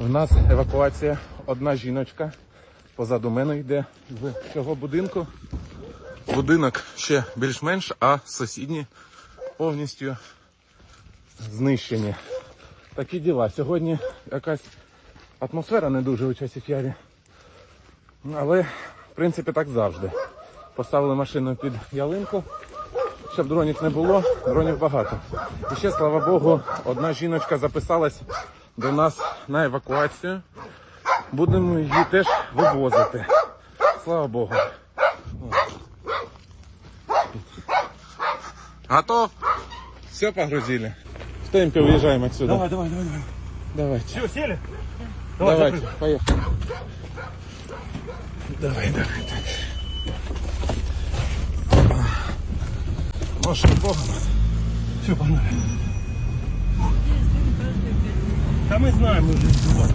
В нас евакуація. Одна жіночка позаду мене йде з цього будинку. Будинок ще більш-менш, а сусідні повністю знищені. Такі діла. Сьогодні якась атмосфера не дуже у часі ярі. Але, в принципі, так завжди. Поставили машину під ялинку, щоб дронів не було, дронів багато. І ще, слава Богу, одна жіночка записалась до нас на евакуацію. Будемо її теж вивозити. Слава Богу. Готов? Все погрузили. В темпе уезжаем отсюда. Давай, давай, давай, давай. Давайте. Все, сели? Давайте, поехали. Давай, давай, так. Машин Богом. Все, погнали. Да мы знаем, мы уже